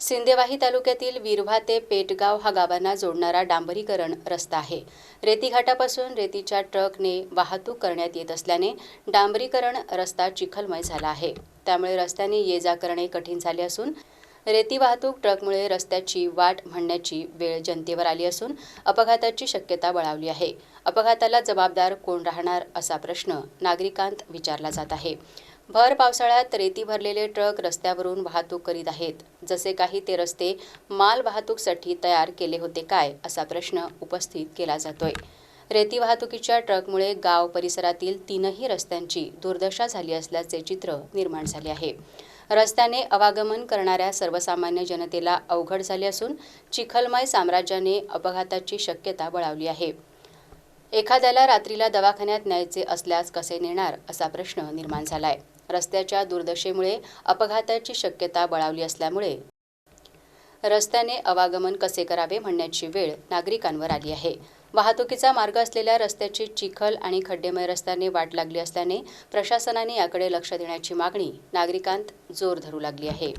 सिंदेवाही तालुक्यातील विरव्हा ते पेटगाव हा गावांना जोडणारा डांबरीकरण रस्ता आहे. रेतीघाटापासून रेतीच्या ट्रकने वाहतूक करण्यात येत असल्याने डांबरीकरण रस्ता चिखलमय झाला आहे. त्यामुळे रस्त्याने ये जा करणे कठीण झाले असून रेती वाहतूक ट्रकमुळे रस्त्याची वाट म्हणण्याची वेळ जनतेवर आली असून अपघाताची शक्यता बळावली आहे. अपघाताला जबाबदार कोण राहणार असा प्रश्न नागरिकांत विचारला जात आहे. भर पावसाळ्यात रेती भरलेले ट्रक रस्त्यावरून वाहतूक करीत आहेत. जसे काही ते रस्ते माल वाहतूकसाठी तयार केले होते काय असा प्रश्न उपस्थित केला जातोय. रेती वाहतुकीच्या ट्रकमुळे गाव परिसरातील तीनही रस्त्यांची दुर्दशा झाली असल्याचे चित्र निर्माण झाले आहे. रस्त्याने अवागमन करणाऱ्या सर्वसामान्य जनतेला अवघड झाले असून चिखलमय साम्राज्याने अपघाताची शक्यता बळावली आहे. एखाद्याला रात्रीला दवाखान्यात न्यायचे असल्यास कसे नेणार असा प्रश्न निर्माण झालाय. रस्त्याच्या दुर्दशेमुळे अपघाताची शक्यता बळावली असल्यामुळे रस्त्याने अवागमन कसे करावे म्हणण्याची वेळ नागरिकांवर आली आहे. वाहतुकीचा मार्ग असलेल्या रस्त्याची चिखल आणि खड्डेमय रस्त्याने वाट लागली असल्याने प्रशासनाने याकडे लक्ष देण्याची मागणी नागरिकांत जोर धरू लागली आहे.